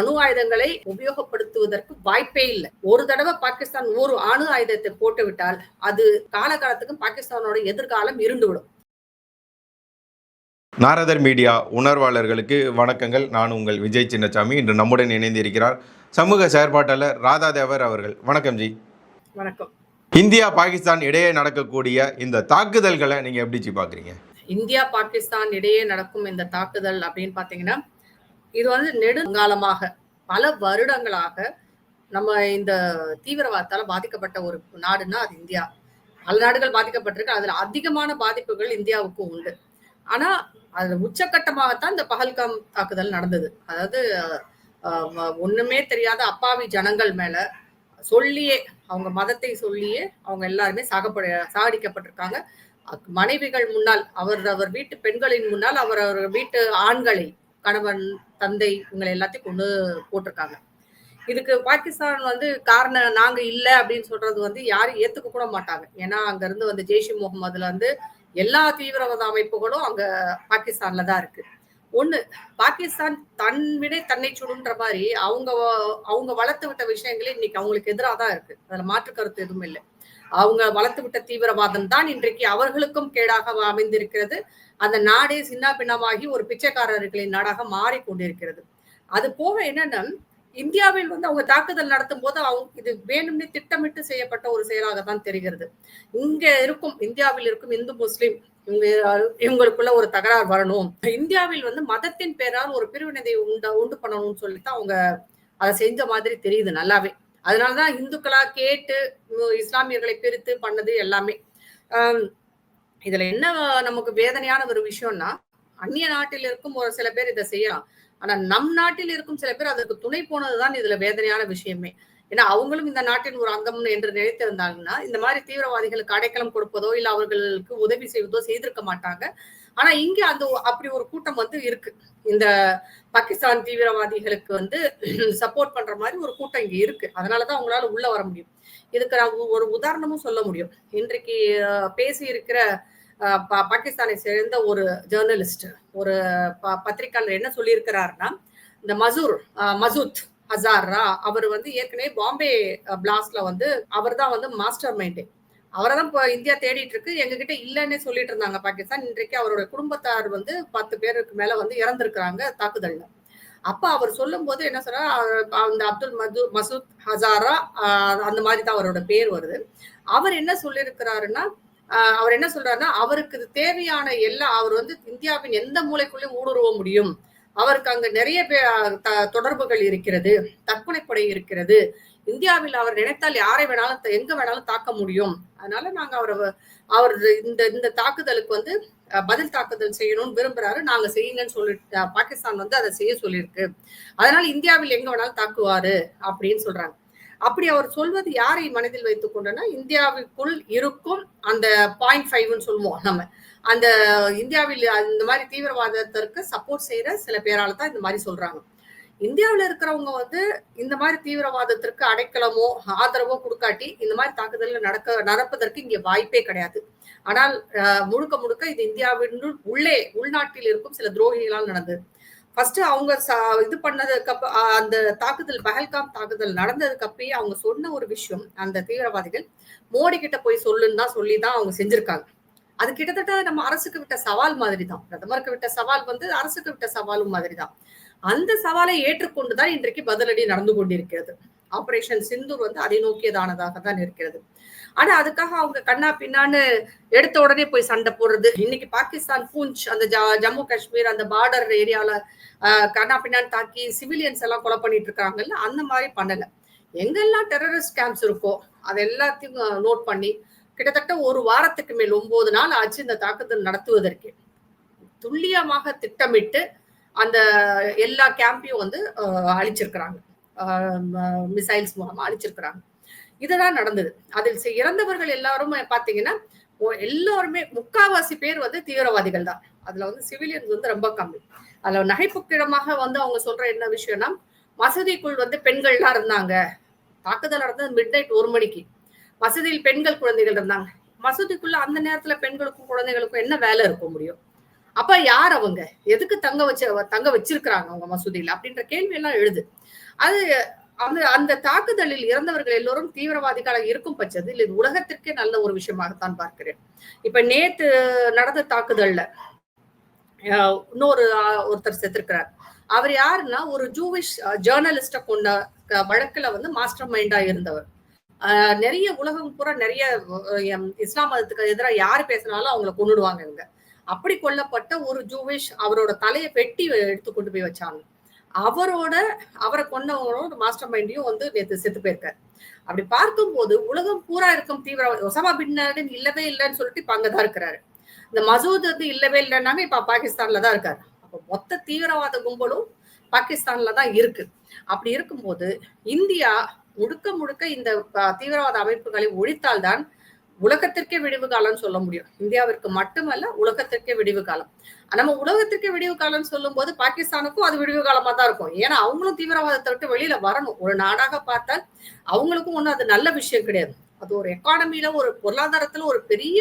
அணு ஆயுதங்களை உபயோகப்படுத்துவதற்கு வாய்ப்பே இல்லை. ஒரு தடவை பாகிஸ்தான் ஒரு அணு ஆயுதத்தை போட்டு விட்டால் அது காலகாலத்துக்கும் பாகிஸ்தானோட எதிர்காலம் இருந்துவிடும். நாரதர் மீடியா உணர்வாளர்களுக்கு வணக்கங்கள். நான் உங்கள் விஜய் சின்னசாமி. இன்று நம்முடன் இணைந்திருக்கிறார் சமூக செயற்பாட்டாளர் ராதா தேவர் அவர்கள். வணக்கம் ஜி. வணக்கம். இந்தியா பாகிஸ்தான் இடையே நடக்கக்கூடிய இந்த தாக்குதல்களை நீங்க எப்படி ஜி பாக்குறீங்க இந்தியா பாகிஸ்தான் இடையே நடக்கும் இந்த தாக்குதல் அப்படின்னு பாத்தீங்கன்னா இது வந்து நெடுங்காலமாக பல வருடங்களாக நம்ம இந்த தீவிரவாதத்தால் பாதிக்கப்பட்ட ஒரு நாடுன்னா அது இந்தியா. பல நாடுகள் பாதிக்கப்பட்டிருக்கு. அதில் அதிகமான பாதிப்புகள் இந்தியாவுக்கும் உண்டு. ஆனால் அதில் உச்சக்கட்டமாகத்தான் இந்த பகல்காம் தாக்குதல் நடந்தது. அதாவது ஒன்றுமே தெரியாத அப்பாவி ஜனங்கள் மேலே சொல்லியே அவங்க மதத்தை சொல்லியே அவங்க எல்லாருமே சாகப்பட சாகடிக்கப்பட்டிருக்காங்க. மனைவிகள் முன்னால் அவர் அவர் வீட்டு பெண்களின் முன்னால் அவர் அவர் வீட்டு ஆண்களை கணவன் தந்தை இவங்களை எல்லாத்தையும் கொண்டு போட்டிருக்காங்க. இதுக்கு பாகிஸ்தான் வந்து காரணம் நாங்க இல்ல அப்படின்னு சொல்றது வந்து யாரும் ஏத்துக்க கூட மாட்டாங்க. ஏன்னா அங்க இருந்து வந்து ஜெய்ஷ் முகமதுல வந்து எல்லா தீவிரவாத அமைப்புகளும் அங்க பாகிஸ்தான்ல தான் இருக்கு. ஒண்ணு பாகிஸ்தான் தன் விட தன்னை சுடுன்ற மாதிரி அவங்க அவங்க வளர்த்து விட்ட விஷயங்களே இன்னைக்கு அவங்களுக்கு எதிராக தான் இருக்கு. அதுல மாற்று கருத்து எதுவும் இல்லை. அவங்க வளர்த்து விட்ட தீவிரவாதம் தான் இன்றைக்கு அவர்களுக்கும் கேடாக அமைந்திருக்கிறது. அந்த நாடே சின்ன பின்னமாகி ஒரு பிச்சைக்காரர்களின் நாடாக மாறிக்கொண்டிருக்கிறது அது போக என்னன்னா இந்தியாவில் வந்து அவங்க தாக்குதல் நடத்தும் போது அவங்க இது வேணும்னே திட்டமிட்டு செய்யப்பட்ட ஒரு செயலாக தான் தெரிகிறது. இங்க இருக்கும் இந்தியாவில் இருக்கும் இந்து முஸ்லிம் இவங்க இவங்களுக்குள்ள ஒரு தகராறு வரணும். இந்தியாவில் வந்து மதத்தின் பேரால் ஒரு பிரிவினதை உண்டு உண்டு பண்ணணும்னு சொல்லித்தான் அவங்க அதை செஞ்ச மாதிரி தெரியுது நல்லாவே. அதனாலதான் இந்துக்களா கேட்டு இஸ்லாமியர்களை பிரித்து பண்ணது எல்லாமே. இதுல என்ன நமக்கு வேதனையான ஒரு விஷயம்னா அந்நிய நாட்டில் இருக்கும் ஒரு சில பேர் இதை செய்யலாம். ஆனா நம் நாட்டில் இருக்கும் சில பேர் அதற்கு துணை போனதுதான் இதுல வேதனையான விஷயமே. ஏன்னா அவங்களும் இந்த நாட்டின் ஒரு அங்கம் என்று நினைத்திருந்தாங்கன்னா இந்த மாதிரி தீவிரவாதிகளுக்கு அடைக்கலம் கொடுப்பதோ இல்ல அவர்களுக்கு உதவி செய்வதோ செய்திருக்க மாட்டாங்க. ஆனா இங்க அந்த அப்படி ஒரு கூட்டம் வந்து இருக்கு. இந்த பாகிஸ்தான் தீவிரவாதிகளுக்கு வந்து சப்போர்ட் பண்ற மாதிரி ஒரு கூட்டம் இங்க இருக்கு. அதனாலதான் அவங்களால உள்ள வர முடியும். இதுக்கு நான் ஒரு உதாரணமும் சொல்ல முடியும். இன்றைக்கு பேசி இருக்கிற பாகிஸ்தானை சேர்ந்த ஒரு ஜேர்னலிஸ்ட் ஒரு ப- என்ன சொல்லியிருக்கிறாருன்னா இந்த மசூர் மசூத் ஹசாரா அவர் வந்து ஏற்கனவே பாம்பே பிளாஸ்ட்ல வந்து அவர் தான் வந்து மாஸ்டர் மைண்டே அவரை தான் இப்போ இந்தியா தேடிட்டு இருக்கு. எங்ககிட்ட இல்லைன்னே சொல்லிட்டு இருந்தாங்க பாகிஸ்தான். இன்றைக்கு அவரோட குடும்பத்தார் வந்து பத்து பேருக்கு மேல வந்து இறந்திருக்கிறாங்க தாக்குதல்ல. அப்ப அவர் சொல்லும் போது என்ன சொல்றா அந்த அப்துல் மது மசூத் ஹசாரா அந்த மாதிரி தான் அவரோட பேர் வருது. அவர் என்ன சொல்லியிருக்கிறாருன்னா அவர் என்ன சொல்றாருன்னா அவருக்கு இது தேவையான எல்லா அவர் வந்து இந்தியாவின் எந்த மூலைக்குள்ளேயும் ஊடுருவ முடியும். அவருக்கு அங்க நிறைய தொடர்புகள் இருக்கிறது தற்கொலைப்படை இருக்கிறது. இந்தியாவில் அவர் நினைத்தால் யாரை வேணாலும் எங்க வேணாலும் தாக்க முடியும். அதனால நாங்க அவரை அவர் இந்த இந்த தாக்குதலுக்கு வந்து பதில் தாக்குதல் செய்யணும்னு விரும்புறாரு. நாங்க செய்யுங்கன்னு சொல்லிட்டு பாகிஸ்தான் வந்து அதை செய்ய சொல்லியிருக்கு. அதனால இந்தியாவில் எங்க வேணாலும் தாக்குவாரு அப்படின்னு சொல்றாங்க. அப்படி அவர் சொல்வது யாரை மனதில் வைத்துக் கொண்டனா இந்தியாவுக்குள் இருக்கும் அந்த பாயிண்ட் ஃபைவ்னு சொல்லுவோம் நம்ம. அந்த இந்தியாவில் இந்த மாதிரி தீவிரவாதத்திற்கு சப்போர்ட் செய்யற சில பேரால தான் இந்த மாதிரி சொல்றாங்க. இந்தியாவில் இருக்கிறவங்க வந்து இந்த மாதிரி தீவிரவாதத்திற்கு அடைக்கலமோ ஆதரவோ கொடுக்காட்டி இந்த மாதிரி தாக்குதல்கள் நடக்க நடப்பதற்கு இங்கே வாய்ப்பே கிடையாது. ஆனால் அஹ், முழுக்க முழுக்க இது இந்தியாவின் உள்ளே உள்நாட்டில் இருக்கும் சில துரோகிகளால் நடந்தது. ஃபர்ஸ்ட் அவங்க இது பண்ணதுக்கு அப்ப அந்த தாக்குதல் பஹல்காம் தாக்குதல் நடந்ததுக்கு அப்பயே அவங்க சொன்ன ஒரு விஷயம் அந்த தீவிரவாதிகள் மோடி கிட்ட போய் சொல்லுன்னு தான் சொல்லி தான் அவங்க செஞ்சிருக்காங்க. அது கிட்டத்தட்ட நம்ம அரசுக்கு விட்ட சவால் மாதிரி தான் பிரதமருக்கு விட்ட சவால் வந்து அரசுக்கு விட்ட சவாலும் மாதிரி தான் அந்த சவாலை ஏற்றுக்கொண்டுதான் இன்றைக்கு பதிலடி நடந்து கொண்டிருக்கிறது. ஆபரேஷன் சிந்தூர் வந்து அதை நோக்கியதானதாக தான் இருக்கிறது. ஆனா அதுக்காக அவங்க கண்ணா பின்னான்னு எடுத்த உடனே போய் சண்டை போடுறது. இன்னைக்கு பாகிஸ்தான் பூஞ்ச் அந்த ஜம்மு காஷ்மீர் அந்த பார்டர் ஏரியால கண்ணா பின்னான்னு தாக்கி சிவிலியன்ஸ் எல்லாம் கொலை பண்ணிட்டு இருக்காங்கல்ல அந்த மாதிரி பண்ணல. எங்கெல்லாம் டெரரிஸ்ட் கேம்ப்ஸ் இருக்கோ அது எல்லாத்தையும் நோட் பண்ணி கிட்டத்தட்ட ஒரு வாரத்துக்கு மேல் ஒன்பது நாள் ஆச்சு இந்த தாக்குதல் நடத்துவதற்கு. துல்லியமாக திட்டமிட்டு அந்த எல்லா கேம்பையும் வந்து அழிச்சிருக்கிறாங்க. மிசைல்ஸ் மூலமா அழிச்சிருக்கிறாங்க. இதுதான் நடந்தது. அதில் இறந்தவர்கள் எல்லாரும் பாத்தீங்கன்னா எல்லாருமே முக்காவாசி பேர் வந்து தீவிரவாதிகள் தான். அதுல வந்து சிவிலியன்ஸ் வந்து ரொம்ப கம்மி. அதுல நகைப்புக்கிடமாக வந்து அவங்க சொல்ற என்ன விஷயம்னா மசதிக்குள் வந்து பெண்கள்லாம் இருந்தாங்க. தாக்குதல் நடந்தது மிட் நைட் ஒரு மணிக்கு. மசதியில் பெண்கள் குழந்தைகள் இருந்தாங்க. மசூதிக்குள்ள அந்த நேரத்துல பெண்களுக்கும் குழந்தைகளுக்கும் என்ன வேலை இருக்க முடியும்? அப்ப யார் அவங்க? எதுக்கு தங்க வச்ச தங்க வச்சிருக்கிறாங்க அவங்க மசூதியில? அப்படின்ற கேள்வி எல்லாம் எழுது. அது அந்த அந்த தாக்குதலில் இறந்தவர்கள் எல்லோரும் தீவிரவாதிகளாக இருக்கும் பட்சத்தில் இது உலகத்திற்கே நல்ல ஒரு விஷயமாகத்தான் பார்க்கிறேன். இப்ப நேத்து நடந்த தாக்குதல்ல இன்னொரு ஒருத்தர் செத்துருக்கிறார். அவர் யாருன்னா ஒரு ஜூவிஷ் ஜேர்னலிஸ்ட கொண்ட க- வழக்குல வந்து மாஸ்டர் மைண்டா இருந்தவர். நிறைய உலகம் பூரா நிறைய இஸ்லாம் மதத்துக்கு எதிராக யார் பேசினாலும் அவங்கள கொண்டுடுவாங்க இங்க அப்படி கொல்லப்பட்ட ஒரு ஜூவிஷ் அவரோட தலையை வெட்டி எடுத்து கொண்டு போய் வச்சாங்க. அவரோட அவரை கொண்டவங்களோட மாஸ்டர் மைண்டையும் வந்து நேற்று செத்து போயிருக்காரு. அப்படி பார்க்கும்போது உலகம் பூரா இருக்கும் தீவிரவாதி ஒசாமா பின் லாடன் இல்லவே இல்லைன்னு சொல்லிட்டு இப்ப அங்கதான் இருக்கிறாரு. இந்த மசூத் வந்து இல்லவே இல்லைன்னாமே இப்ப பாகிஸ்தான்ல தான் இருக்காரு. அப்ப மொத்த தீவிரவாத கும்பலும் பாகிஸ்தான்ல தான் இருக்கு. அப்படி இருக்கும்போது இந்தியா முழுக்க முழுக்க இந்த தீவிரவாத அமைப்புகளை ஒழித்தால்தான் உலகத்திற்கே விடிவு காலம்னு சொல்ல முடியும். இந்தியாவிற்கு மட்டுமல்ல உலகத்திற்கே விடிவு காலம். நம்ம உலகத்திற்கே விடிவு காலம்னு சொல்லும் போது பாகிஸ்தானுக்கும் அது விடிவு காலமா தான் இருக்கும். ஏன்னா அவங்களும் தீவிரவாதத்தை விட்டு வெளியில வரணும். ஒரு நாடாக பார்த்தால் அவங்களுக்கும் ஒண்ணும் அது நல்ல விஷயம் கிடையாது. அது ஒரு எக்கானமில ஒரு பொருளாதாரத்துல ஒரு பெரிய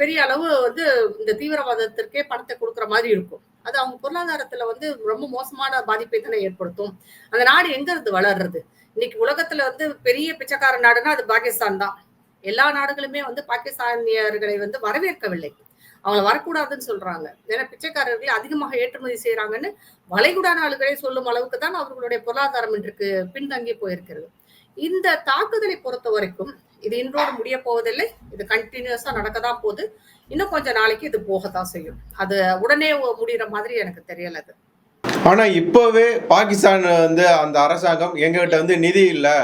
பெரிய அளவு வந்து இந்த தீவிரவாதத்திற்கே பணத்தை கொடுக்குற மாதிரி இருக்கும். அது அவங்க பொருளாதாரத்துல வந்து ரொம்ப மோசமான பாதிப்பை தானே ஏற்படுத்தும். அந்த நாடு எங்க இருந்து வளர்றது? இன்னைக்கு உலகத்துல வந்து பெரிய பிச்சைக்கார நாடுன்னா அது பாகிஸ்தான் தான். எல்லா நாடுகளுமே வந்து பாகிஸ்தானியர்களை வந்து வரவேற்கவில்லை. அவங்கள வரக்கூடாதுன்னு சொல்றாங்க. ஏன்னா பிச்சைக்காரர்கள் அதிகமாக ஏற்றுமதி செய்யறாங்கன்னு வளைகுடா நாடுகளே சொல்லும் அளவுக்கு தான் அவர்களுடைய பொருளாதாரம் இன்றைக்கு பின்தங்கி போயிருக்கிறது. இந்த தாக்குதலை பொறுத்த வரைக்கும் இது இன்றோடு முடிய போவதில்லை. இது கண்டினியூஸா நடக்கதான் போகுது. இன்னும் கொஞ்ச நாளைக்கு இது போகத்தான் செய்யும். அது உடனே முடிகிற மாதிரி எனக்கு தெரியல அது. ஆனா இப்போவே பாகிஸ்தான் வந்து அந்த அரசாங்கம் எங்ககிட்ட வந்து நிதி இல்லை.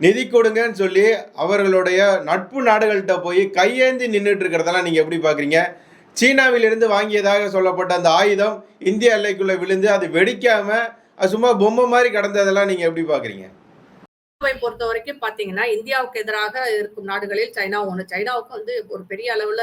நிதி கொடுங்கன்னு சொல்லி அவர்களுடைய நட்பு நாடுகள்கிட்ட போய் கையேந்தி நின்றுட்டு இருக்கிறதெல்லாம் நீங்க எப்படி பாக்குறீங்க? சீனாவிலிருந்து வாங்கியதாக சொல்லப்பட்ட அந்த ஆயுதம் இந்திய எல்லைக்குள்ள விழுந்து அது வெடிக்காம அது சும்மா பொம்மை மாதிரி கடந்ததெல்லாம் நீங்க எப்படி பாக்குறீங்க? பொறுத்த வரைக்கும் பாத்தீங்கன்னா இந்தியாவுக்கு எதிராக இருக்கும் நாடுகளில் சைனா ஒன்று சைனாவுக்கு வந்து ஒரு பெரிய அளவுல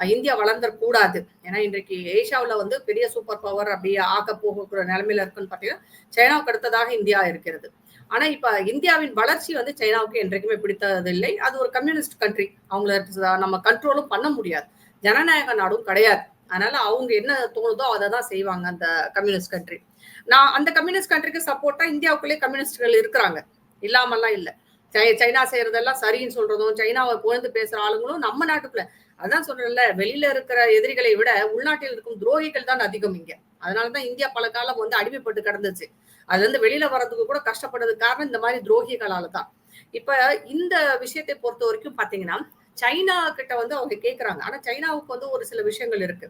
இந்தியா இந்தியா வளர்ந்துடக்கூடாது. ஏன்னா இன்றைக்கு ஏஷியாவில் வந்து பெரிய சூப்பர் பவர் அப்படியே ஆக போகக்கூடிய நிலைமையில இருக்குன்னு பார்த்தீங்கன்னா சைனாவுக்கு அடுத்ததாக இந்தியா இருக்கிறது. ஆனா இப்ப இந்தியாவின் வளர்ச்சி வந்து சைனாவுக்கு என்றைக்குமே பிடித்ததில்லை. அது ஒரு கம்யூனிஸ்ட் கண்ட்ரி அவங்கள நம்ம கண்ட்ரோலும் பண்ண முடியாது. ஜனநாயக நாடும் கிடையாது. அதனால அவங்க என்ன தோணுதோ அதை தான் செய்வாங்க அந்த கம்யூனிஸ்ட் கண்ட்ரி நான் அந்த கம்யூனிஸ்ட் கண்ட்ரிக்கு சப்போர்ட்டா இந்தியாவுக்குள்ளே கம்யூனிஸ்ட்கள் இருக்கிறாங்க. இல்லாமல்லாம் இல்லை. சை- சைனா செய்யறதெல்லாம் சரின்னு சொல்றதும் சைனாவை புகழ்ந்து பேசுற ஆளுங்களும் நம்ம நாட்டுக்குள்ள. அதான் சொல்றேன்ல வெளியில இருக்கிற எதிரிகளை விட உள்நாட்டில் இருக்கும் துரோகிகள் தான் அதிகம் இங்க. அதனாலதான் இந்தியா பல காலம் வந்து அடிமைப்பட்டு கிடந்துச்சு. அதுல இருந்து வெளியில வர்றதுக்கு கூட கஷ்டப்படுறது காரணம் இந்த மாதிரி துரோகிகளால தான் இப்ப இந்த விஷயத்தை பொறுத்த வரைக்கும் பாத்தீங்கன்னா சைனா கிட்ட வந்து அவங்க கேக்குறாங்க. ஆனா சைனாவுக்கு வந்து ஒரு சில விஷயங்கள் இருக்கு.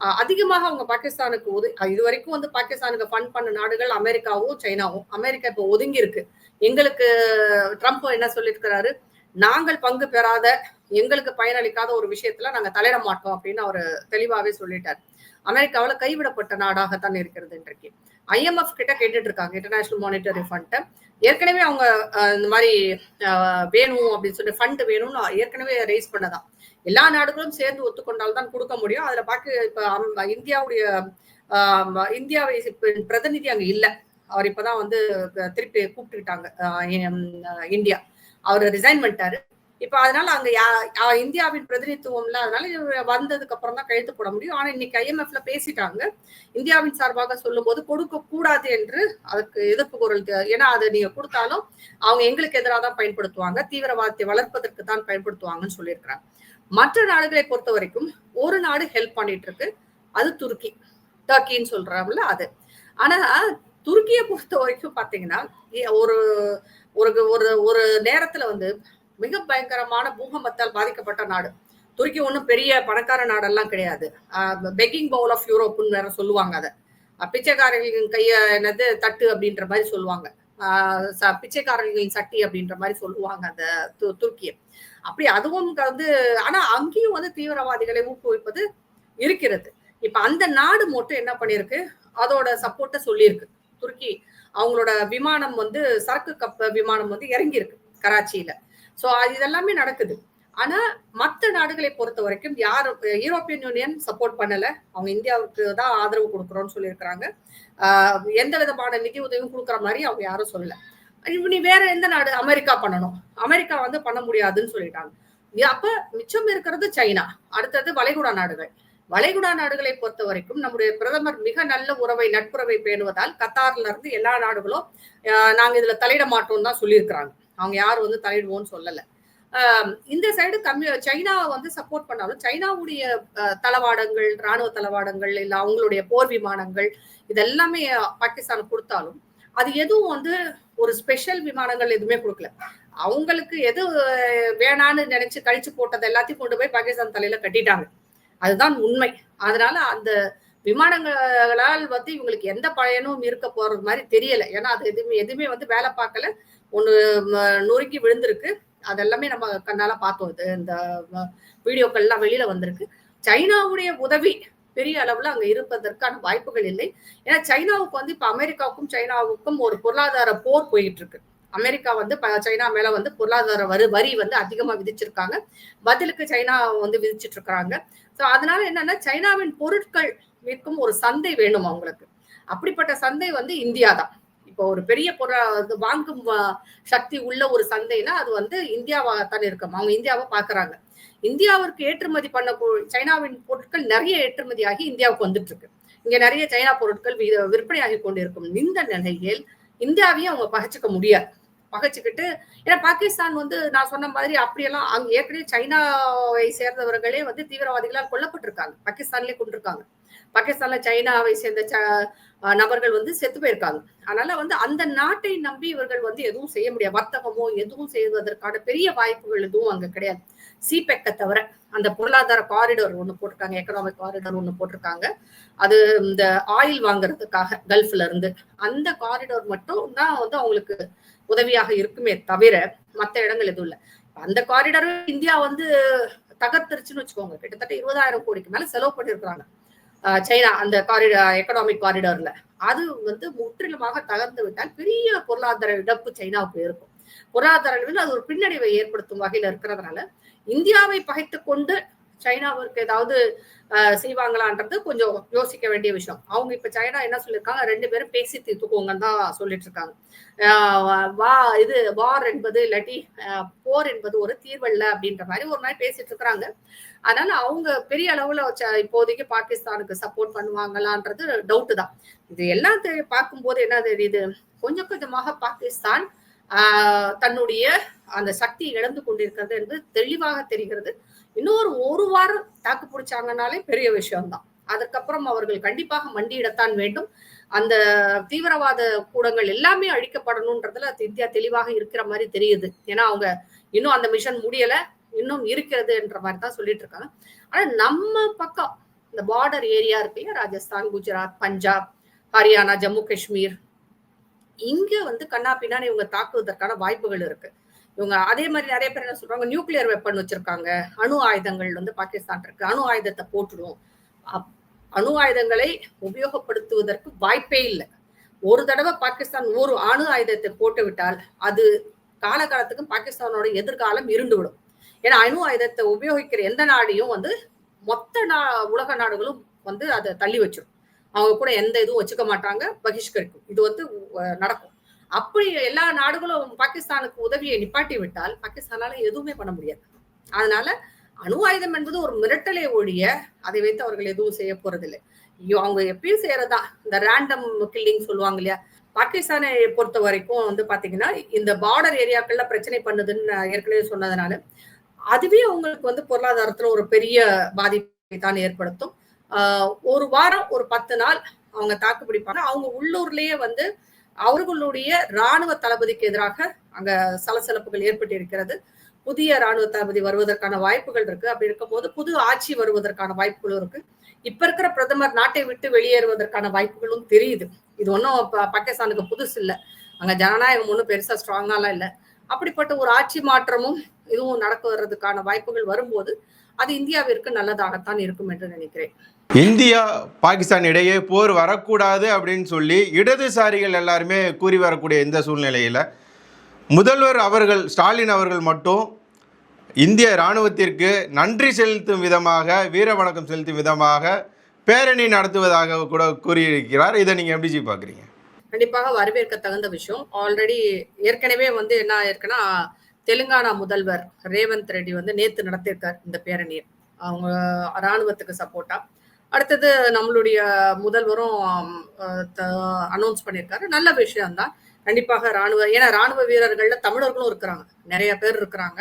அஹ் அதிகமாக அவங்க பாகிஸ்தானுக்கு ஒது இது வரைக்கும் வந்து பாகிஸ்தானுக்கு ஃபண்ட் பண்ண நாடுகள் அமெரிக்காவும் சைனாவும். அமெரிக்கா இப்போ ஒதுங்கி இருக்கு. எங்களுக்கு ட்ரம்ப் என்ன சொல்லியிருக்கிறாரு? நாங்கள் பங்கு பெறாத எங்களுக்கு பயனளிக்காத ஒரு விஷயத்துல நாங்க தலையிட மாட்டோம் அப்படின்னு அவர் தெளிவாவே சொல்லிட்டார். அமெரிக்காவில் கைவிடப்பட்ட நாடாகத்தான் இருக்கிறது இன்றைக்கு. ஐஎம்எஃப் கிட்ட கேட்டுட்டு இருக்காங்க இன்டர்நேஷனல் மானிட்டரி ஃபண்ட் ஏற்கனவே அவங்க இந்த மாதிரி வேணும் அப்படின்னு சொல்லி ஃபண்ட் வேணும்னு ஏற்கனவே ரைஸ் பண்ணதான். எல்லா நாடுகளும் சேர்ந்து ஒத்துக்கொண்டால்தான் கொடுக்க முடியும். அதுல பாக்கு இப்ப இந்தியாவுடைய ஆஹ், இந்தியாவை பிரதிநிதி அங்க இல்ல. அவர் இப்பதான் வந்து திருப்பி கூப்பிட்டுக்கிட்டாங்க இந்தியா. அவர் ரிசைன் பண்ணிட்டாரு. இப்ப அதனால அங்க யா- ஆஹ், இந்தியாவின் பிரதிநிதித்துவம் இல்ல. அதனால இவர் வந்ததுக்கு அப்புறம் தான் கழுத்து போட முடியும். ஆனா இன்னைக்கு ஐஎம்எஃப்ல பேசிட்டாங்க. இந்தியாவின் சார்பாக சொல்லும் போது கொடுக்க கூடாது என்று அதுக்கு எதிர்ப்பு குரல் ஏன்னா அதை நீங்க கொடுத்தாலும் அவங்க எங்களுக்கு எதிராக தான் பயன்படுத்துவாங்க. தீவிரவாதத்தை வளர்ப்பதற்கு தான் பயன்படுத்துவாங்கன்னு சொல்லியிருக்கிறாங்க. மற்ற நாடுகளை பொறுத்த வரைக்கும் ஒரு நாடு ஹெல்ப் பண்ணிட்டு இருக்கு. அது துருக்கி. டர்க்கின்னு சொல்றாங்கல்ல அது. ஆனா துருக்கியை பொறுத்த வரைக்கும் பாத்தீங்கன்னா ஒரு ஒரு ஒரு ஒரு நேரத்துல வந்து மிக பயங்கரமான பூகம்பத்தால் பாதிக்கப்பட்ட நாடு. துருக்கி ஒன்றும் பெரிய பணக்கார நாடெல்லாம் கிடையாது. பெக்கிங் பவுல் ஆஃப் யூரோப்னு வேற சொல்லுவாங்க அதை. பிச்சைக்காரர்களின் கைய என்னது தட்டு அப்படின்ற மாதிரி சொல்லுவாங்க. ஆஹ் ச- பிச்சைக்காரர்களின் சட்டி அப்படின்ற மாதிரி சொல்லுவாங்க அந்த து- துருக்கியை. அப்படி அதுவும் வந்து ஆனா அங்கேயும் வந்து தீவிரவாதிகளை ஊக்குவிப்பது இருக்கிறது. இப்ப அந்த நாடு மட்டும் என்ன பண்ணிருக்கு அதோட சப்போர்ட்டை சொல்லியிருக்கு. துருக்கி அவங்களோட விமானம் வந்து சரக்கு கப்ப விமானம் வந்து இறங்கி இருக்கு கராச்சியில. ஸோ அது இதெல்லாமே நடக்குது. ஆனா மற்ற நாடுகளை பொறுத்த வரைக்கும் யார் யூரோப்பியன் யூனியன் சப்போர்ட் பண்ணல. அவங்க இந்தியாவுக்கு தான் ஆதரவு கொடுக்குறோம்னு சொல்லியிருக்கிறாங்க. எந்த விதமான நிதி உதவியும் கொடுக்குற மாதிரி அவங்க யாரும் சொல்லல. இவனி நீ வேற எந்த நாடு அமெரிக்கா பண்ணணும்? அமெரிக்கா வந்து பண்ண முடியாதுன்னு சொல்லிட்டாங்க. அப்போ அப்ப மிச்சம் இருக்கிறது சைனா அடுத்தது வளைகுடா நாடுகள். வளைகுடா நாடுகளை பொறுத்த வரைக்கும் நம்முடைய பிரதமர் மிக நல்ல உறவை நட்புறவை பேணுவதால் கத்தார்ல இருந்து எல்லா நாடுகளும் நாங்கள் நாங்க இதுல தலையிட மாட்டோம் தான் சொல்லியிருக்கிறாங்க. அவங்க யாரும் வந்து தலையிடுவோம்னு சொல்லல. ஆஹ் இந்த சைடு கம்மி சைனாவை வந்து சப்போர்ட் பண்ணாலும் சைனாவுடைய தளவாடங்கள் ராணுவ தளவாடங்கள் இல்லை அவங்களுடைய போர் விமானங்கள் இதெல்லாமே பாகிஸ்தானுக்கு கொடுத்தாலும் அது எதுவும் வந்து ஒரு ஸ்பெஷல் விமானங்கள் எதுவுமே கொடுக்கல. அவங்களுக்கு எது வேணான்னு நினைச்சு கழிச்சு போட்டது எல்லாத்தையும் கொண்டு போய் பாகிஸ்தான் தலையில கட்டிட்டாங்க. அதுதான் உண்மை. அதனால அந்த விமானங்களால் வந்து இவங்களுக்கு எந்த பயனும் இருக்க போறது மாதிரி தெரியல. ஏன்னா அது எதுவுமே எதுவுமே வந்து வேலை பார்க்கல. ஒன்று நொறுக்கி நொறுங்கி விழுந்திருக்கு. அதெல்லாமே நம்ம கண்ணால பார்த்தோம். இது இந்த வீடியோக்கள்லாம் வெளியில வந்திருக்கு. சைனாவுடைய உதவி பெரிய அளவுல அங்க இருப்பதற்கான வாய்ப்புகள் இல்லை. ஏன்னா சைனாவுக்கு வந்து இப்ப அமெரிக்காவுக்கும் சைனாவுக்கும் ஒரு பொருளாதார போர் போயிட்டு இருக்கு அமெரிக்கா வந்து சைனா மேல வந்து பொருளாதார வரி வரி வந்து அதிகமா விதிச்சிருக்காங்க. பதிலுக்கு சைனா வந்து விதிச்சிட்டு இருக்கிறாங்க ஸோ அதனால என்னன்னா சைனாவின் பொருட்கள் விற்கும் ஒரு சந்தை வேணும் அவங்களுக்கு. அப்படிப்பட்ட சந்தை வந்து இந்தியா தான் இப்போ ஒரு பெரிய பொருள் வாங்கும் சக்தி உள்ள ஒரு சந்தைனா அது வந்து இந்தியாவாகத்தான் தான் இருக்கும். அவங்க இந்தியாவை பாக்குறாங்க இந்தியாவிற்கு ஏற்றுமதி பண்ண சைனாவின் பொருட்கள் நிறைய ஏற்றுமதி ஆகி இந்தியாவுக்கு வந்துட்டு இருக்கு இங்க நிறைய சைனா பொருட்கள் விற்பனையாகி கொண்டிருக்கும். இந்த நிலையில் இந்தியாவையும் அவங்க பகைச்சிக்க முடியாது. பகைச்சுக்கிட்டு ஏன்னா பாகிஸ்தான் வந்து நான் சொன்ன மாதிரி அப்படியெல்லாம் அங்க ஏற்கனவே சைனாவை சேர்ந்தவர்களே வந்து தீவிரவாதிகளால் கொல்லப்பட்டிருக்காங்க. பாகிஸ்தான்லயே கொண்டிருக்காங்க. பாகிஸ்தான்ல சைனாவை சேர்ந்த நபர்கள் வந்து செத்து போயிருக்காங்க. அதனால வந்து அந்த நாட்டை நம்பி இவர்கள் வந்து எதுவும் செய்ய முடியாது. வர்த்தகமோ எதுவும் செய்வதற்கான பெரிய வாய்ப்புகள் எதுவும் அங்க கிடையாது. சிபெக்கை தவிர அந்த பொருளாதார காரிடோர் ஒண்ணு போட்டிருக்காங்க எக்கனாமிக் காரிடோர் ஒன்னு போட்டிருக்காங்க. அது இந்த ஆயில் வாங்குறதுக்காக கல்ஃப்ல இருந்து அந்த காரிடோர் மட்டும் தான் வந்து அவங்களுக்கு உதவியாக இருக்குமே தவிர மத்த இடங்கள் எதுவும் இல்லை. அந்த காரிடரும் இந்தியா வந்து தகர்த்துருச்சுன்னு வச்சுக்கோங்க. கிட்டத்தட்ட இருபதாயிரம் கோடிக்கு மேல செலவு பண்ணிருக்கிறாங்க. சைனா அந்த காரிடார் எக்கனாமிக் காரிடார்ல அது வந்து முற்றிலுமாக தகர்ந்து விட்டால் பெரிய பொருளாதார இழப்பு சைனாவுக்கு இருக்கும். பொருளாதார அளவில் அது ஒரு பின்னடைவை ஏற்படுத்தும் வகையில இருக்கிறதுனால இந்தியாவை பகைத்து கொண்டு சைனாவுக்கு ஏதாவது செய்வாங்களான்றது கொஞ்சம் யோசிக்க வேண்டிய விஷயம். அவங்க இப்ப சைனா என்ன சொல்லியிருக்காங்க ரெண்டு பேரும் பேசி தீர்த்துக்கோங்கன்னு தான் சொல்லிட்டு இருக்காங்க வா இது வார் என்பது இல்லாட்டி போர் என்பது ஒரு தீர்வல்ல அப்படின்ற மாதிரி ஒரு நாள் பேசிட்டு இருக்கிறாங்க அதனால அவங்க பெரிய அளவுல ச- இப்போதைக்கு பாகிஸ்தானுக்கு சப்போர்ட் பண்ணுவாங்களான்றது டவுட்டு தான். இது எல்லாம் பார்க்கும்போது என்ன தெரியுது? கொஞ்சம் கொஞ்சமாக பாகிஸ்தான் தன்னுடைய அந்த சக்தி இழந்து கொண்டிருக்கிறது என்று தெளிவாக தெரிகிறது. இன்னொரு ஒரு வாரம் தாக்கு பிடிச்சாங்கனாலே பெரிய விஷயம்தான். அதற்கப்புறம் அவர்கள் கண்டிப்பாக மண்டியிடத்தான் வேண்டும். அந்த தீவிரவாத கூடங்கள் எல்லாமே அழிக்கப்படணும்ன்றதுல இந்தியா தெளிவாக இருக்கிற மாதிரி தெரியுது. ஏன்னா அவங்க இன்னும் அந்த மிஷன் முடியல இன்னும் இருக்கிறது என்ற மாதிரி தான் சொல்லிட்டு இருக்காங்க. ஆனா நம்ம பக்கம் இந்த பார்டர் ஏரியா இருக்கு ராஜஸ்தான் குஜராத் பஞ்சாப் ஹரியானா ஜம்மு காஷ்மீர். இங்க வந்து கண்ணா பின்னாடி இவங்க தாக்குவதற்கான வாய்ப்புகள் இருக்கு. இவங்க அதே மாதிரி நிறைய பேர் என்ன சொல்றாங்க நியூக்ளியர் வெப்பன் வச்சிருக்காங்க. அணு ஆயுதங்கள் வந்து பாகிஸ்தான் இருக்கு. அணு ஆயுதத்தை போட்டுடும் அப்- அணு ஆயுதங்களை உபயோகப்படுத்துவதற்கு வாய்ப்பே இல்லை. ஒரு தடவை பாகிஸ்தான் ஒரு அணு ஆயுதத்தை போட்டு விட்டால் அது காலகாலத்துக்கும் பாகிஸ்தானோட எதிர்காலம் இருந்துவிடும். ஏன்னா அணு ஆயுதத்தை உபயோகிக்கிற எந்த நாடையும் வந்து மொத்த நா உலக நாடுகளும் வந்து அதை தள்ளி வச்சிடும் அவங்க கூட எந்த இதுவும் வச்சுக்க மாட்டாங்க. பகிஷ்கரிக்கும். இது வந்து நடக்கும். அப்படி எல்லா நாடுகளும் பாகிஸ்தானுக்கு உதவியை நிப்பாட்டி விட்டால் பாகிஸ்தானால எதுவுமே பண்ண முடியாது. அதனால அணு ஆயுதம் என்பது ஒரு மிரட்டலை ஒழிய அதை வைத்து அவர்கள் எதுவும் செய்ய போறதில்லை. ஐயோ அவங்க எப்பயும் செய்யறதா? இந்த ரேண்டம் கில்லிங் சொல்லுவாங்க இல்லையா? பாகிஸ்தானை பொறுத்த வரைக்கும் வந்து பாத்தீங்கன்னா இந்த பார்டர் ஏரியாக்கள்ல பிரச்சனை பண்ணுதுன்னு நான் ஏற்கனவே சொன்னதுனால அதுவே அவங்களுக்கு வந்து பொருளாதாரத்துல ஒரு பெரிய பாதிப்பை தான் ஏற்படுத்தும். ஒரு வாரம் ஒரு பத்து நாள் அவங்க தாக்கு பிடிப்பாங்க அவங்க உள்ளூர்லயே வந்து அவர்களுடைய ராணுவ தளபதிக்கு எதிராக அங்க சலசலப்புகள் ஏற்பட்டு இருக்கிறது புதிய ராணுவ தளபதி வருவதற்கான வாய்ப்புகள் இருக்கு. அப்படி இருக்கும்போது புது ஆட்சி வருவதற்கான வாய்ப்புகளும் இருக்கு. இப்ப இருக்கிற பிரதமர் நாட்டை விட்டு வெளியேறுவதற்கான வாய்ப்புகளும் தெரியுது. இது ஒன்றும் பாகிஸ்தானுக்கு புதுசு இல்லை. அங்க ஜனநாயகம் ஒன்றும் பெருசா ஸ்ட்ராங்காலாம் இல்லை. அப்படிப்பட்ட ஒரு ஆட்சி மாற்றமும் இதுவும் நடக்க வர்றதுக்கான வாய்ப்புகள் வரும்போது அது இந்தியாவிற்கு நல்லதாகத்தான் இருக்கும் என்று நினைக்கிறேன். இந்தியா பாகிஸ்தான் இடையே போர் வரக்கூடாது அப்படின்னு சொல்லி இடதுசாரிகள் எல்லாருமே கூறி வரக்கூடிய இந்த சூழ்நிலையில் முதல்வர் அவர்கள் ஸ்டாலின் அவர்கள் மட்டும் இந்திய இராணுவத்திற்கு நன்றி செலுத்தும் விதமாக வீர வணக்கம் செலுத்தும் விதமாக பேரணி நடத்துவதாக கூட கூறியிருக்கிறார். இதை நீங்கள் எப்படி ஜி பார்க்குறீங்க? கண்டிப்பாக வரவேற்க தகுந்த விஷயம். ஆல்ரெடி ஏற்கனவே வந்து என்ன ஆயிருக்குன்னா தெலுங்கானா முதல்வர் ரேவந்த் ரெட்டி வந்து நேற்று நடத்தியிருக்கார் இந்த பேரணியை. அவங்க ராணுவத்துக்கு சப்போர்ட்டாக அடுத்தது நம்மளுடைய முதல்வரும் அனௌன்ஸ் பண்ணியிருக்காரு. நல்ல விஷயம்தான். கண்டிப்பாக ராணுவ ஏன்னா ராணுவ வீரர்கள்ல தமிழர்களும் இருக்கிறாங்க. நிறைய பேர் இருக்கிறாங்க.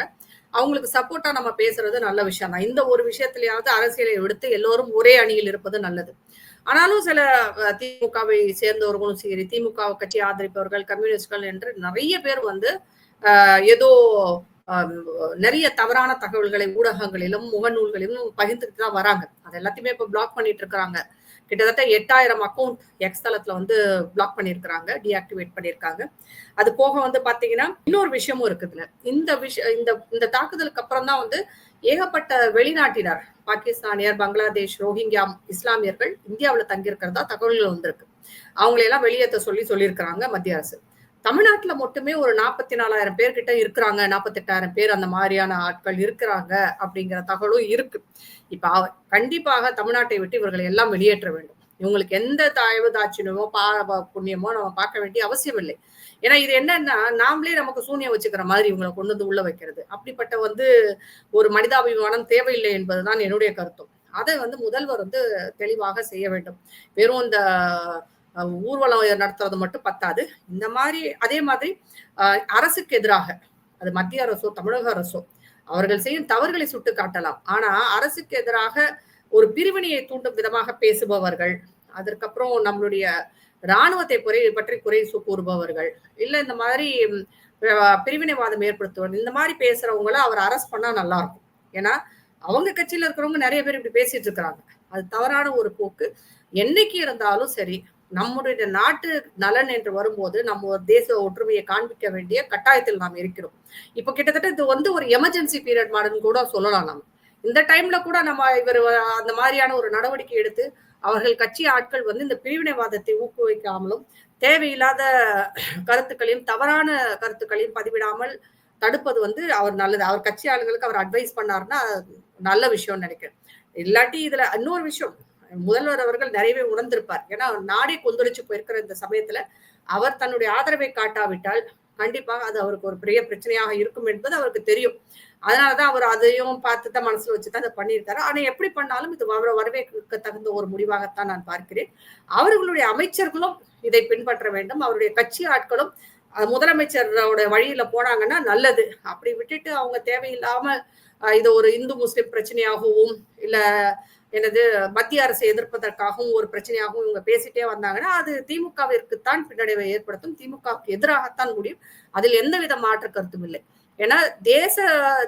அவங்களுக்கு சப்போர்ட்டா நம்ம பேசுறது நல்ல விஷயம் தான் இந்த ஒரு விஷயத்திலேயாவது அரசியலை விடுத்து எல்லோரும் ஒரே அணியில் இருப்பது நல்லது. ஆனாலும் சில திமுகவை சேர்ந்தவர்களும் சரி திமுக கட்சி ஆதரிப்பவர்கள் கம்யூனிஸ்ட்கள் என்று நிறைய பேர் வந்து ஏதோ நிறைய தவறான தகவல்களை ஊடகங்களிலும் முகநூல்களிலும் பகிர்ந்துட்டு தான் வராங்க. அது எல்லாத்தையுமே இப்ப பிளாக் பண்ணிட்டு இருக்கிறாங்க கிட்டத்தட்ட எட்டாயிரம் அக்கௌண்ட் எக்ஸ் தளத்துல வந்து பிளாக் பண்ணியிருக்கிறாங்க டீஆக்டிவேட் பண்ணியிருக்காங்க. அது போக வந்து பாத்தீங்கன்னா இன்னொரு விஷயமும் இருக்குதுல இந்த விஷயம் இந்த இந்த தாக்குதலுக்கு அப்புறம் தான் வந்து ஏகப்பட்ட வெளிநாட்டினர் பாகிஸ்தானியர் பங்களாதேஷ் ரோஹிங்கியா இஸ்லாமியர்கள் இந்தியாவில் தங்கியிருக்கிறதா தகவல்கள் வந்திருக்கு. அவங்களையெல்லாம் வெளியேற்ற சொல்லி சொல்லியிருக்கிறாங்க மத்திய அரசு. தமிழ்நாட்டுல மட்டுமே ஒரு நாற்பத்தி நாலாயிரம் பேர் கிட்ட இருக்கிறாங்க நாற்பத்தெட்டாயிரம் பேர் அந்த மாதிரியான ஆட்கள் இருக்கிறாங்க அப்படிங்கிற தகவலும் இருக்கு. இப்ப அவ- கண்டிப்பாக தமிழ்நாட்டை விட்டு இவர்களை எல்லாம் வெளியேற்ற வேண்டும். இவங்களுக்கு எந்த தாய்வு தாட்சியமோ பா புண்ணியமோ நம்ம பார்க்க வேண்டிய அவசியம் இல்லை. ஏன்னா இது என்னன்னா நாமளே நமக்கு சூனியம் வச்சுக்கிற மாதிரி இவங்களை கொண்டு வந்து உள்ள வைக்கிறது. அப்படிப்பட்ட வந்து ஒரு மனிதாபிமானம் தேவையில்லை என்பதுதான் என்னுடைய கருத்தும். அதை வந்து முதல்வர் வந்து தெளிவாக செய்ய வேண்டும். வெறும் இந்த ஊர்வலம் நடத்துறது மட்டும் பத்தாது. இந்த மாதிரி அதே மாதிரி அரசுக்கு எதிராக அது மத்திய அரசோ தமிழக அரசோ அவர்கள் செய்யும் தவறுகளை சுட்டு காட்டலாம். ஆனா அரசுக்கு எதிராக ஒரு பிரிவினையை தூண்டும் விதமாக பேசுபவர்கள் அதற்கப்புறம் நம்மளுடைய ராணுவத்தை குறை பற்றி குறை கூறுபவர்கள் இல்ல இந்த மாதிரி பிரிவினைவாதம் ஏற்படுத்துவார் இந்த மாதிரி பேசுறவங்கள அவர் அரெஸ்ட் பண்ணா நல்லா இருக்கும் ஏன்னா அவங்க கட்சியில இருக்கிறவங்க நிறைய பேர் இப்படி பேசிட்டு இருக்கிறாங்க. அது தவறான ஒரு போக்கு. என்னைக்கு இருந்தாலும் சரி நம்முடைய நாட்டு நலன் என்று வரும்போது நம்ம ஒரு தேச ஒற்றுமையை காண்பிக்க வேண்டிய கட்டாயத்தில் நாம் இருக்கிறோம். இப்ப கிட்டத்தட்ட இது வந்து ஒரு எமர்ஜென்சி பீரியட் மாடல்னு கூட சொல்லலாம் நம்ம. இந்த டைம்ல கூட நம்ம இவர் அந்த மாதிரியான ஒரு நடவடிக்கை எடுத்து அவர்கள் கட்சி ஆட்கள் வந்து இந்த பிரிவினைவாதத்தை ஊக்குவிக்காமலும் தேவையில்லாத கருத்துக்களையும் தவறான கருத்துக்களையும் பதிவிடாமல் தடுப்பது வந்து அவர் நல்லது. அவர் கட்சி ஆளுங்களுக்கு அவர் அட்வைஸ் பண்ணாருன்னா நல்ல விஷயம்னு நினைக்கிறேன். இல்லாட்டி இதுல இன்னொரு விஷயம் முதல்வர் அவர்கள் நிறையவே உணர்ந்திருப்பார். ஏன்னா நாடே கொந்தளிச்சு போயிருக்கிற இந்த சமயத்துல அவர் தன்னுடைய ஆதரவை காட்டாவிட்டால் கண்டிப்பாக அது அவருக்கு ஒரு பெரிய பிரச்சனையாக இருக்கும் என்பது அவருக்கு தெரியும். அதனாலதான் அவர் அதையும் பார்த்து தான் மனசுல வச்சுதான் அதை பண்ணியிருக்காரு. ஆனா எப்படி பண்ணாலும் இது வர வரவேற்க தகுந்த ஒரு முடிவாகத்தான் நான் பார்க்கிறேன். அவர்களுடைய அமைச்சர்களும் இதை பின்பற்ற வேண்டும். அவருடைய கட்சி ஆட்களும் முதலமைச்சரோட வழியில போனாங்கன்னா நல்லது. அப்படி விட்டுட்டு அவங்க தேவையில்லாம இது ஒரு இந்து முஸ்லிம் பிரச்சனையாகவும் இல்ல எனது மத்திய அரசை எதிர்ப்பதற்காகவும் ஒரு பிரச்சனையாகவும் இவங்க பேசிட்டே வந்தாங்கன்னா அது திமுகவிற்குத்தான் பின்னடைவை ஏற்படுத்தும். திமுகவுக்கு எதிராகத்தான் முடியும். அதில் எந்தவித மாற்று கருத்தும் இல்லை. ஏன்னா தேச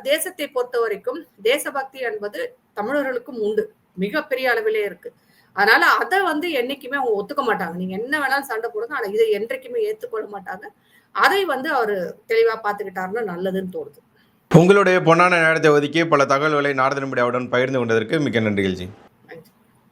தேசத்தை பொறுத்த வரைக்கும் தேசபக்தி என்பது தமிழர்களுக்கும் உண்டு. மிகப்பெரிய அளவிலே இருக்கு. அதனால அதை வந்து என்னைக்குமே அவங்க ஒத்துக்க மாட்டாங்க. நீங்க என்ன வேணாலும் சண்டை போடுங்க. ஆனா இதை என்றைக்குமே ஏத்துக்கொள்ள மாட்டாங்க. அதை வந்து அவர் தெளிவா பாத்துக்கிட்டாருன்னா நல்லதுன்னு தோணுது. உங்களுடைய பொன்னான நேரத்தை ஒதுக்கி பல தகவல்களை நாரதன் மீடியாவுடன் பகிர்ந்து கொண்டதற்கு மிக்க நன்றிகள் ஜி.